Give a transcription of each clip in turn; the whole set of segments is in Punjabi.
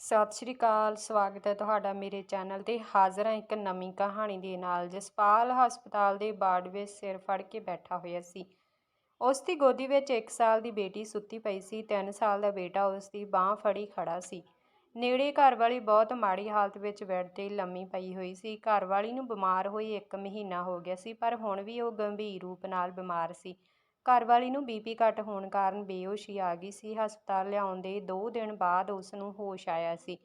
ਸਤਿ ਸ਼੍ਰੀ ਅਕਾਲ, ਸਵਾਗਤ ਹੈ ਤੁਹਾਡਾ ਮੇਰੇ ਚੈਨਲ ਤੇ। ਹਾਜ਼ਰ ਹਾਂ ਇੱਕ ਨਵੀਂ ਕਹਾਣੀ ਦੇ ਨਾਲ। ਜਸਪਾਲ ਹਸਪਤਾਲ ਦੇ ਵਾਰਡ ਵਿੱਚ ਸਿਰ ਫੜ ਕੇ ਬੈਠਾ ਹੋਇਆ ਸੀ। ਉਸ ਦੀ ਗੋਦੀ ਵਿੱਚ 1 ਸਾਲ ਦੀ ਬੇਟੀ ਸੁੱਤੀ ਪਈ ਸੀ। 3 ਸਾਲ ਦਾ ਬੇਟਾ ਉਸ ਦੀ ਬਾਹ ਫੜੀ ਖੜਾ ਸੀ। ਨੇੜੇ ਘਰ ਵਾਲੀ ਬਹੁਤ ਮਾੜੀ ਹਾਲਤ ਵਿੱਚ ਬੈੱਡ ਤੇ ਲੰਮੀ ਪਈ ਹੋਈ ਸੀ। ਘਰਵਾਲੀ ਨੂੰ ਬਿਮਾਰ ਹੋਈ 1 ਮਹੀਨਾ ਹੋ ਗਿਆ ਸੀ, ਪਰ ਹੁਣ ਵੀ ਉਹ ਗੰਭੀਰ ਰੂਪ ਨਾਲ ਬਿਮਾਰ ਸੀ। ਘਰਵਾਲੀ ਨੂੰ ਬੀਪੀ ਘੱਟ ਹੋਣ ਕਾਰਨ ਬੇਹੋਸ਼ੀ ਆ ਗਈ ਸੀ। ਹਸਪਤਾਲ ਲਿਆਉਣ ਦੇ 2 ਦਿਨ ਬਾਅਦ ਉਸ ਨੂੰ ਹੋਸ਼ ਆਇਆ ਸੀ।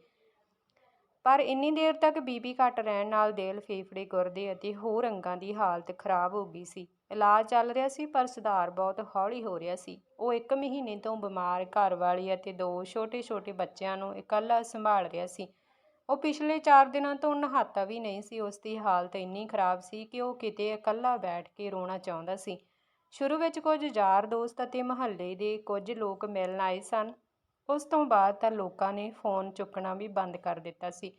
ਪਰ ਇੰਨੀ ਦੇਰ ਤੱਕ ਬੀਪੀ ਘੱਟ ਰਹਿਣ ਨਾਲ ਦਿਲ ਫੇਫੜੇ ਗੁਰਦੇ ਅਤੇ ਹੋਰ ਅੰਗਾਂ ਦੀ ਹਾਲਤ ਖਰਾਬ ਹੋ ਗਈ ਸੀ। ਇਲਾਜ ਚੱਲ ਰਿਹਾ ਸੀ ਪਰ ਸੁਧਾਰ ਬਹੁਤ ਹੌਲੀ ਹੋ ਰਿਹਾ ਸੀ। ਉਹ 1 ਮਹੀਨੇ ਤੋਂ ਬਿਮਾਰ ਘਰਵਾਲੀ ਅਤੇ ਦੋ ਛੋਟੇ-ਛੋਟੇ ਬੱਚਿਆਂ ਨੂੰ ਇਕੱਲਾ ਸੰਭਾਲ ਰਿਹਾ ਸੀ। ਉਹ ਪਿਛਲੇ 4 ਦਿਨਾਂ ਤੋਂ ਨਹਾਤਾ ਵੀ ਨਹੀਂ ਸੀ। ਉਸ ਦੀ ਹਾਲਤ ਇੰਨੀ ਖਰਾਬ ਸੀ ਕਿ ਉਹ ਕਿਤੇ ਇਕੱਲਾ ਬੈਠ ਕੇ ਰੋਣਾ ਚਾਹੁੰਦਾ ਸੀ। ਸ਼ੁਰੂ ਵਿੱਚ ਕੁਝ ਯਾਰ ਦੋਸਤ ਅਤੇ ਮੁਹੱਲੇ ਦੇ ਕੁਝ ਲੋਕ ਮਿਲਣ ਆਏ ਸਨ। ਉਸ ਤੋਂ ਬਾਅਦ ਤਾਂ ਲੋਕਾਂ ਨੇ ਫੋਨ ਚੁੱਕਣਾ ਵੀ ਬੰਦ ਕਰ ਦਿੱਤਾ ਸੀ।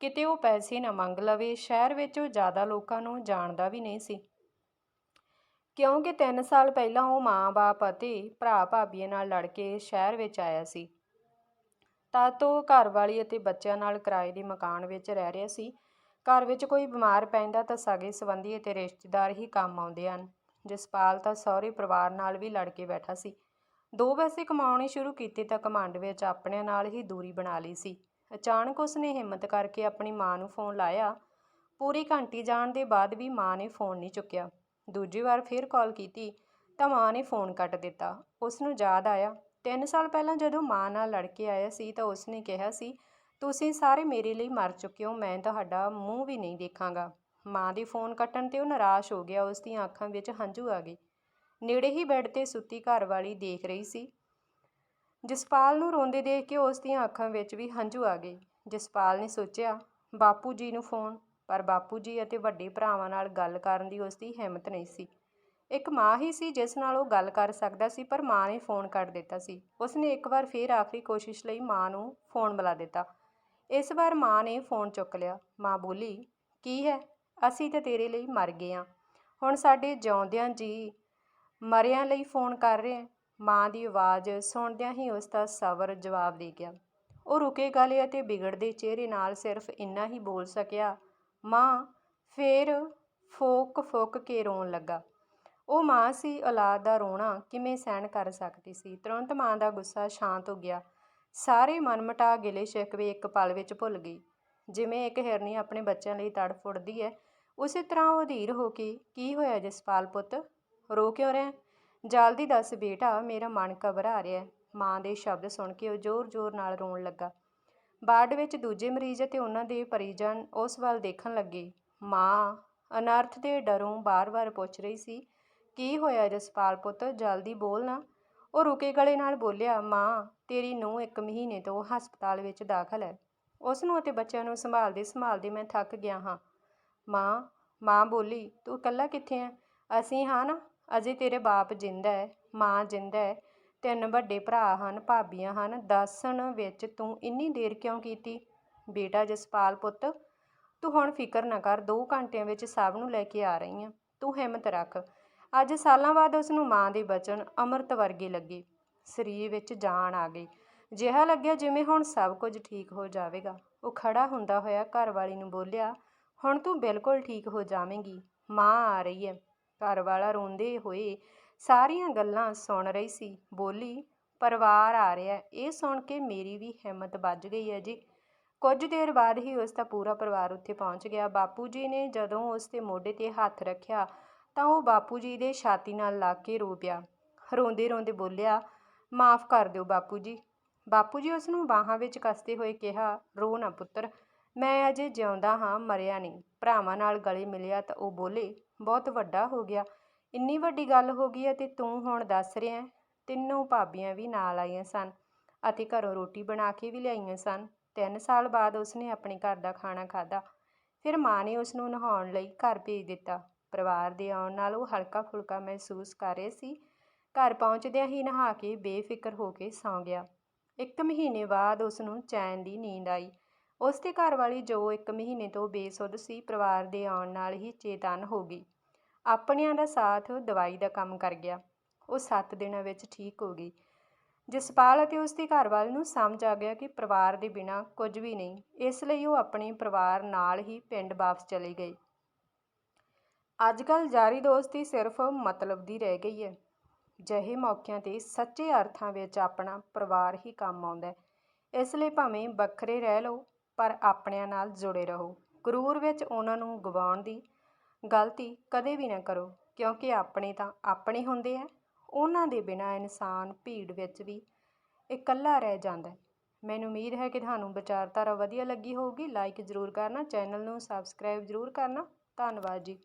ਕਿਤੇ ਉਹ ਪੈਸੇ ਨਾ ਮੰਗ ਲਵੇ, ਸ਼ਹਿਰ ਵਿੱਚ ਉਹ ਜ਼ਿਆਦਾ ਲੋਕਾਂ ਨੂੰ ਜਾਣਦਾ ਵੀ ਨਹੀਂ ਸੀ। ਕਿਉਂਕਿ 3 ਸਾਲ ਪਹਿਲਾਂ ਉਹ ਮਾਂ-ਬਾਪ ਅਤੇ ਭਰਾ ਭਾਬੀਆਂ ਨਾਲ ਲੜ ਕੇ ਸ਼ਹਿਰ ਵਿੱਚ ਆਇਆ ਸੀ। ਤਦ ਤੋਂ ਘਰਵਾਲੀ ਅਤੇ ਬੱਚਿਆਂ ਨਾਲ ਕਿਰਾਏ ਦੇ ਮਕਾਨ ਵਿੱਚ ਰਹਿ ਰਿਹਾ ਸੀ। ਘਰ ਵਿੱਚ ਕੋਈ ਬਿਮਾਰ ਪੈਂਦਾ ਤਾਂ ਸਗੇ ਸੰਬੰਧੀ ਅਤੇ ਰਿਸ਼ਤੇਦਾਰ ਹੀ ਕੰਮ ਆਉਂਦੇ ਹਨ। ਜਸਪਾਲ ਤਾਂ ਸਹੁਰੇ ਪਰਿਵਾਰ ਨਾਲ ਵੀ ਲੜ ਕੇ ਬੈਠਾ ਸੀ। ਦੋ ਪੈਸੇ ਕਮਾਉਣੇ ਸ਼ੁਰੂ ਕੀਤੇ ਤਾਂ ਕਮਾਂਡ ਵਿੱਚ ਆਪਣਿਆਂ ਨਾਲ ਹੀ ਦੂਰੀ ਬਣਾ ਲਈ ਸੀ। ਅਚਾਨਕ ਉਸਨੇ ਹਿੰਮਤ ਕਰਕੇ ਆਪਣੀ ਮਾਂ ਨੂੰ ਫੋਨ ਲਾਇਆ। ਪੂਰੀ ਘੰਟੀ ਜਾਣ ਦੇ ਬਾਅਦ ਵੀ ਮਾਂ ਨੇ ਫੋਨ ਨਹੀਂ ਚੁੱਕਿਆ। ਦੂਜੀ ਵਾਰ ਫਿਰ ਕਾਲ ਕੀਤੀ ਤਾਂ ਮਾਂ ਨੇ ਫੋਨ ਕੱਟ ਦਿੱਤਾ। ਉਸ ਨੂੰ ਯਾਦ ਆਇਆ। 3 ਸਾਲ ਪਹਿਲਾਂ ਜਦੋਂ ਮਾਂ ਨਾਲ ਲੜ ਕੇ ਆਇਆ ਸੀ ਤਾਂ ਉਸਨੇ ਕਿਹਾ ਸੀ, ਤੁਸੀਂ ਸਾਰੇ ਮੇਰੇ ਲਈ ਮਰ ਚੁੱਕੇ ਹੋ, ਮੈਂ ਤੁਹਾਡਾ ਮੂੰਹ ਵੀ ਨਹੀਂ ਦੇਖਾਂਗਾ। ਮਾਂ ਦੇ ਫੋਨ ਕੱਟਣ ਤੇ ਉਹ ਨਿਰਾਸ਼ ਹੋ ਗਿਆ, ਉਸ ਦੀਆਂ ਅੱਖਾਂ ਵਿੱਚ ਹੰਝੂ ਆ ਗਏ। ਨੇੜੇ ਹੀ ਬੈੱਡ ਤੇ ਸੁੱਤੀ ਘਰਵਾਲੀ ਦੇਖ ਰਹੀ ਸੀ। ਜਸਪਾਲ ਨੂੰ ਰੋਂਦੇ ਦੇਖ ਕੇ ਉਸ ਦੀਆਂ ਅੱਖਾਂ ਵਿੱਚ ਵੀ ਹੰਝੂ ਆ ਗਏ। ਜਸਪਾਲ ਨੇ ਸੋਚਿਆ, ਬਾਪੂ ਜੀ ਨੂੰ ਫੋਨ। ਪਰ ਬਾਪੂ ਜੀ ਅਤੇ ਵੱਡੇ ਭਰਾਵਾਂ ਨਾਲ ਗੱਲ ਕਰਨ ਦੀ ਉਸ ਦੀ ਹਿੰਮਤ ਨਹੀਂ ਸੀ। ਇੱਕ ਮਾਂ ਹੀ ਸੀ ਜਿਸ ਨਾਲ ਉਹ ਗੱਲ ਕਰ ਸਕਦਾ ਸੀ, ਪਰ ਮਾਂ ਨੇ ਫੋਨ ਕੱਟ ਦਿੱਤਾ ਸੀ। ਉਸਨੇ ਇੱਕ ਵਾਰ ਫੇਰ ਆਖਰੀ ਕੋਸ਼ਿਸ਼ ਲਈ ਮਾਂ ਨੂੰ ਫੋਨ ਬੁਲਾ ਦਿੱਤਾ। ਇਸ ਵਾਰ ਮਾਂ ਨੇ ਫੋਨ ਚੁੱਕ ਲਿਆ। ਮਾਂ ਬੋਲੀ, ਕੀ ਹੈ? ਅਸੀਂ ਤਾਂ ਤੇਰੇ ਲਈ ਮਰ ਗਏ ਹਾਂ ਹੁਣ ਸਾਡੇ ਜਿਉਂਦਿਆਂ ਜੀ ਮਰਿਆਂ ਲਈ ਫੋਨ ਕਰ ਰਹੇ ਮਾਂ ਦੀ ਆਵਾਜ਼ ਸੁਣਦਿਆਂ ਹੀ ਉਸ ਦਾ ਸਬਰ ਜਵਾਬ ਦੇ ਗਿਆ। ਉਹ ਰੁਕੇ ਗਲੇ ਅਤੇ ਵਿਗੜਦੇ ਚਿਹਰੇ ਨਾਲ ਸਿਰਫ ਇੰਨਾ ਹੀ ਬੋਲ ਸਕਿਆ, ਮਾਂ। ਫੇਰ ਫੋਕ ਫੋਕ ਕੇ ਰੋਣ ਲੱਗਾ। ਉਹ ਮਾਂ ਸੀ, ਔਲਾਦ ਦਾ ਰੋਣਾ ਕਿਵੇਂ ਸਹਿਣ ਕਰ ਸਕਦੀ ਸੀ? ਤੁਰੰਤ ਮਾਂ ਦਾ ਗੁੱਸਾ ਸ਼ਾਂਤ ਹੋ ਗਿਆ। ਸਾਰੇ ਮਨਮਟਾ ਗਿਲੇ ਸ਼ਿਕਵੇ ਇੱਕ ਪਲ ਵਿੱਚ ਭੁੱਲ ਗਈ। ਜਿਵੇਂ ਇੱਕ ਹਿਰਨੀ ਆਪਣੇ ਬੱਚਿਆਂ ਲਈ ਤੜਫੁੜਦੀ ਹੈ ਉਸੇ ਤਰ੍ਹਾਂ ਉਹ ਅਧੀਰ ਹੋ ਕੇ, ਕੀ ਹੋਇਆ ਜਸਪਾਲ ਪੁੱਤ? ਰੋ ਕਿਉਂ ਰਿਹਾ ਜਲਦੀ ਦੱਸ ਬੇਟਾ, ਮੇਰਾ ਮਨ ਘਬਰਾ ਰਿਹਾ ਮਾਂ ਦੇ ਸ਼ਬਦ ਸੁਣ ਕੇ ਉਹ ਜ਼ੋਰ-ਜ਼ੋਰ ਨਾਲ ਰੋਣ ਲੱਗਾ। ਵਾਰਡ ਵਿੱਚ ਦੂਜੇ ਮਰੀਜ਼ ਅਤੇ ਉਹਨਾਂ ਦੇ ਪਰਿਜਨ ਉਸ ਵੱਲ ਦੇਖਣ ਲੱਗੇ। ਮਾਂ ਅਨਰਥ ਦੇ ਡਰੋਂ ਬਾਰ-ਬਾਰ ਪੁੱਛ ਰਹੀ ਸੀ, ਕੀ ਹੋਇਆ ਜਸਪਾਲ ਪੁੱਤ? ਜਲਦੀ ਬੋਲ ਨਾ। ਉਹ ਰੁਕੇ ਗਲੇ ਨਾਲ ਬੋਲਿਆ, ਮਾਂ, ਤੇਰੀ ਨੂੰਹ ਇੱਕ ਮਹੀਨੇ ਤੋਂ ਹਸਪਤਾਲ ਵਿੱਚ ਦਾਖਲ ਹੈ। ਉਸ ਨੂੰ ਅਤੇ ਬੱਚਿਆਂ ਨੂੰ ਸੰਭਾਲਦੇ ਸੰਭਾਲਦੇ ਮੈਂ ਥੱਕ ਗਿਆ ਹਾਂ। ਮਾਂ ਮਾਂ ਬੋਲੀ, ਤੂੰ ਇਕੱਲਾ ਕਿੱਥੇ ਹੈ ਅਸੀਂ ਹਾਂ ਨਾ, ਅਜੇ ਤੇਰੇ ਬਾਪ ਜਿੰਦਾ ਹੈ ਮਾਂ ਜਿੰਦਾ ਹੈ ਤਿੰਨ ਵੱਡੇ ਭਰਾ ਹਨ, ਭਾਬੀਆਂ ਹਨ, ਦੱਸਣ ਵਿੱਚ ਤੂੰ ਇੰਨੀ ਦੇਰ ਕਿਉਂ ਕੀਤੀ? ਬੇਟਾ ਜਸਪਾਲ ਪੁੱਤ, ਤੂੰ ਹੁਣ ਫਿਕਰ ਨਾ ਕਰ 2 ਘੰਟਿਆਂ ਵਿੱਚ ਸਭ ਨੂੰ ਲੈ ਕੇ ਆ ਰਹੀ ਹਾਂ ਤੂੰ ਹਿੰਮਤ ਰੱਖ। ਅੱਜ ਸਾਲਾਂ ਬਾਅਦ ਉਸ ਨੂੰ ਮਾਂ ਦੇ ਬਚਨ ਅੰਮ੍ਰਿਤ ਵਰਗੇ ਲੱਗੇ। ਸਰੀਰ ਵਿੱਚ ਜਾਨ ਆ ਗਈ। ਜਿਹਾ ਲੱਗਿਆ ਜਿਵੇਂ ਹੁਣ ਸਭ ਕੁਝ ਠੀਕ ਹੋ ਜਾਵੇਗਾ। ਉਹ ਖੜਾ ਹੁੰਦਾ ਹੋਇਆ ਘਰ ਵਾਲੀ ਨੂੰ ਬੋਲਿਆ ਹੁਣ ਤੂੰ ਬਿਲਕੁਲ ਠੀਕ ਹੋ ਜਾਵੇਂਗੀ, ਮਾਂ ਆ ਰਹੀ ਹੈ ਘਰ ਵਾਲਾ ਰੋਂਦੇ ਹੋਏ ਸਾਰੀਆਂ ਗੱਲਾਂ ਸੁਣ ਰਹੀ ਸੀ। ਬੋਲੀ, ਪਰਿਵਾਰ ਆ ਰਿਹਾ ਇਹ ਸੁਣ ਕੇ ਮੇਰੀ ਵੀ ਹਿੰਮਤ ਵੱਜ ਗਈ ਹੈ ਜੀ। ਕੁਝ ਦੇਰ ਬਾਅਦ ਹੀ ਉਸ ਦਾ ਪੂਰਾ ਪਰਿਵਾਰ ਉੱਥੇ ਪਹੁੰਚ ਗਿਆ। ਬਾਪੂ ਜੀ ਨੇ ਜਦੋਂ ਉਸ ਦੇ ਮੋਢੇ ਤੇ ਹੱਥ ਰੱਖਿਆ, ਤਾਂ ਉਹ ਬਾਪੂ ਜੀ ਦੇ ਛਾਤੀ ਨਾਲ ਲਾ ਕੇ ਰੋ ਪਿਆ। ਰੋਂਦੇ ਰੋਂਦੇ ਬੋਲਿਆ, ਮਾਫ ਕਰ ਦਿਓ ਬਾਪੂ ਜੀ। ਬਾਪੂ ਜੀ ਉਸ ਨੂੰ ਬਾਹਾਂ ਵਿੱਚ ਕੱਸਦੇ ਹੋਏ ਕਿਹਾ, ਰੋ ਨਾ ਪੁੱਤਰ। ਮੈਂ ਅਜੇ ਜਿਉਂਦਾ ਹਾਂ, ਮਰਿਆ ਨਹੀਂ। ਭਰਾਵਾਂ ਨਾਲ ਗਲੇ ਮਿਲਿਆ ਤਾਂ ਉਹ ਬੋਲੇ, ਬਹੁਤ ਵੱਡਾ ਹੋ ਗਿਆ। ਇੰਨੀ ਵੱਡੀ ਗੱਲ ਹੋ ਗਈ ਅਤੇ ਤੂੰ ਹੁਣ ਦੱਸ ਰਿਹਾ ਤਿੰਨੋਂ ਭਾਬੀਆਂ ਵੀ ਨਾਲ ਆਈਆਂ ਸਨ ਅਤੇ ਘਰੋਂ ਰੋਟੀ ਬਣਾ ਕੇ ਵੀ ਲਿਆਈਆਂ ਸਨ। ਤਿੰਨ ਸਾਲ ਬਾਅਦ ਉਸਨੇ ਆਪਣੇ ਘਰ ਦਾ ਖਾਣਾ ਖਾਧਾ। ਫਿਰ ਮਾਂ ਨੇ ਉਸ ਨੂੰ ਨਹਾਉਣ ਲਈ ਘਰ ਭੇਜ ਦਿੱਤਾ। ਪਰਿਵਾਰ ਦੇ ਆਉਣ ਨਾਲ ਉਹ ਹਲਕਾ ਫੁਲਕਾ ਮਹਿਸੂਸ ਕਰ ਰਿਹਾ ਸੀ। ਘਰ ਪਹੁੰਚਦਿਆਂ ਹੀ ਨਹਾ ਕੇ ਬੇਫਿਕਰ ਹੋ ਕੇ ਸੌਂ ਗਿਆ। ਇੱਕ ਮਹੀਨੇ ਬਾਅਦ ਉਸ ਨੂੰ ਚੈਨ ਦੀ ਨੀਂਦ ਆਈ। ਉਸ ਦੇ ਘਰ ਜੋ ਇੱਕ ਮਹੀਨੇ ਤੋਂ ਬੇਸੁੱਧ ਸੀ, ਪਰਿਵਾਰ ਦੇ ਆਉਣ ਨਾਲ ਹੀ ਚੇਤਨ ਹੋ ਗਈ। ਆਪਣਿਆਂ ਦਾ ਸਾਥ ਦਵਾਈ ਦਾ ਕੰਮ ਕਰ ਗਿਆ। ਉਹ 7 ਦਿਨਾਂ ਵਿੱਚ ਠੀਕ ਹੋ ਗਈ। ਜਸਪਾਲ ਅਤੇ ਉਸ ਦੀ ਘਰਵਾਲੀ ਨੂੰ ਸਮਝ ਆ ਗਿਆ ਕਿ ਪਰਿਵਾਰ ਦੇ ਬਿਨਾਂ ਕੁਝ ਵੀ ਨਹੀਂ, ਇਸ ਲਈ ਉਹ ਆਪਣੇ ਪਰਿਵਾਰ ਨਾਲ ਹੀ ਪਿੰਡ ਵਾਪਸ ਚਲੇ ਗਏ। ਅੱਜ ਕੱਲ੍ਹ ਯਾਰੀ ਦੋਸਤੀ ਸਿਰਫ ਮਤਲਬ ਦੀ ਰਹਿ ਗਈ ਹੈ। ਜਿਹੇ ਮੌਕਿਆਂ ਤੇ ਸੱਚੇ ਅਰਥਾਂ ਵਿੱਚ ਆਪਣਾ ਪਰਿਵਾਰ ਹੀ ਕੰਮ ਆਉਂਦਾ ਇਸ ਲਈ ਭਾਵੇਂ ਵੱਖਰੇ ਰਹਿ ਲਓ ਪਰ ਆਪਣਿਆਂ ਨਾਲ ਜੁੜੇ ਰਹੋ। ਗਰੂਰ ਵਿੱਚ ਉਹਨਾਂ ਨੂੰ ਗਵਾਉਣ ਦੀ ਗਲਤੀ ਕਦੇ ਵੀ ਨਾ ਕਰੋ, ਕਿਉਂਕਿ ਆਪਣੇ ਤਾਂ ਆਪਣੇ ਹੁੰਦੇ ਆ। ਉਹਨਾਂ ਦੇ ਬਿਨਾਂ ਇਨਸਾਨ ਭੀੜ ਵਿੱਚ ਵੀ ਇਕੱਲਾ ਰਹਿ ਜਾਂਦਾ ਮੈਨੂੰ ਉਮੀਦ ਹੈ ਕਿ ਤੁਹਾਨੂੰ ਵਿਚਾਰਧਾਰਾ ਵਧੀਆ ਲੱਗੀ ਹੋਊਗੀ। ਲਾਈਕ ਜ਼ਰੂਰ ਕਰਨਾ, ਚੈਨਲ ਨੂੰ ਸਬਸਕ੍ਰਾਈਬ ਜ਼ਰੂਰ ਕਰਨਾ। ਧੰਨਵਾਦ ਜੀ।